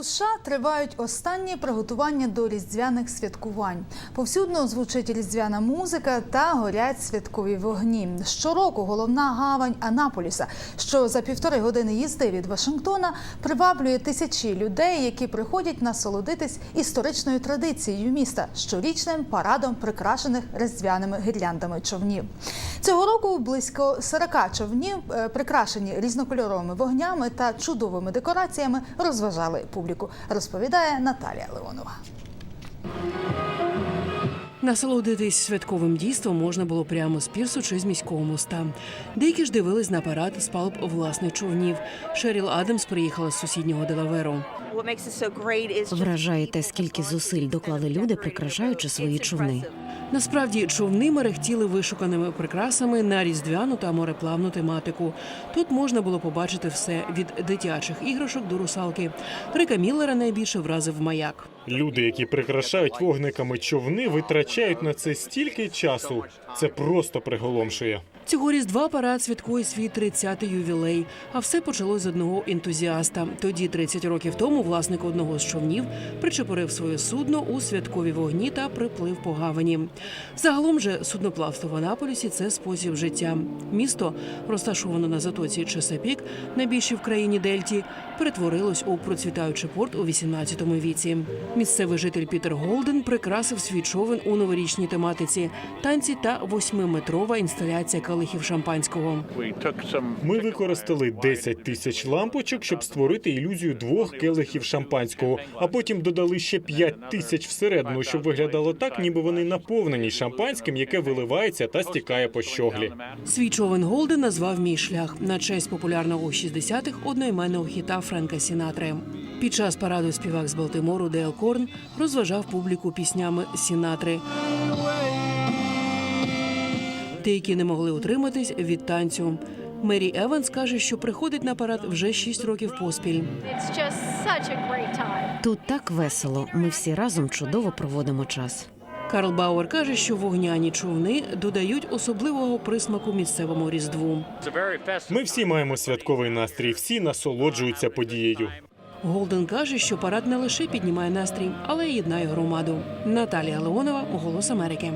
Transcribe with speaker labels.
Speaker 1: У США тривають останні приготування до різдвяних святкувань. Повсюдно звучить різдвяна музика та горять святкові вогні. Щороку головна гавань Анаполіса, що за півтори години їзди від Вашингтона, приваблює тисячі людей, які приходять насолодитись історичною традицією міста щорічним парадом прикрашених різдвяними гірляндами човнів. Цього року близько 40 човнів, е, прикрашені різнокольоровими вогнями та чудовими декораціями, розважали публіку. Розповідає Наталія Леонова.
Speaker 2: Насолодитись святковим дійством можна було прямо з пірсу чи з міського моста. Деякі ж дивились на парад з палуб власних човнів. Шеріл Адамс приїхала з сусіднього Делаверу.
Speaker 3: What makes it so great is just
Speaker 4: Вражає те, скільки зусиль доклали люди, прикрашаючи свої човни.
Speaker 2: Насправді човни мерехтіли вишуканими прикрасами на різдвяну та мореплавну тематику. Тут можна було побачити все від дитячих іграшок до русалки. Рика Міллера найбільше вразив маяк.
Speaker 5: Люди, які прикрашають вогниками човни, витрачають на це стільки часу. Це просто приголомшує.
Speaker 2: Цього різдва парад святкує свій 30-й ювілей. А все почалось з одного ентузіаста. Тоді, 30 років тому, власник одного з човнів причепорив своє судно у святкові вогні та приплив по гавані. Загалом же судноплавство в Анаполісі це спосіб життя. Місто, розташоване на затоці Чесапік, найбільшій в країні Дельті, перетворилось у процвітаючий порт у 18 віці. Місцевий житель Пітер Голден прикрасив свій човен у новорічній тематиці, танці та восьмиметрова інсталяція калихів шампанського.
Speaker 5: Ми використали 10 тисяч лампочок, щоб створити ілюзію двох келихів шампанського, а потім додали ще 5 тисяч всередину, щоб виглядало так, ніби вони наповнені шампанським, яке виливається та стікає по щоглі.
Speaker 2: Свій човен Голден назвав мій шлях на честь популярного у 60-х одноіменного хіта Френка Сінатри. Під час параду співак з Балтимору Дейл Корн розважав публіку піснями Сінатри. Деякі не могли утриматись від танцю. Мері Еванс каже, що приходить на парад вже 6 років поспіль.
Speaker 4: Тут так весело. Ми всі разом чудово проводимо час.
Speaker 2: Карл Бауер каже, що вогняні човни додають особливого присмаку місцевому різдву.
Speaker 5: Ми всі маємо святковий настрій, всі насолоджуються подією.
Speaker 2: Голден каже, що парад не лише піднімає настрій, але й єднає громаду. Наталія Леонова, Голос Америки.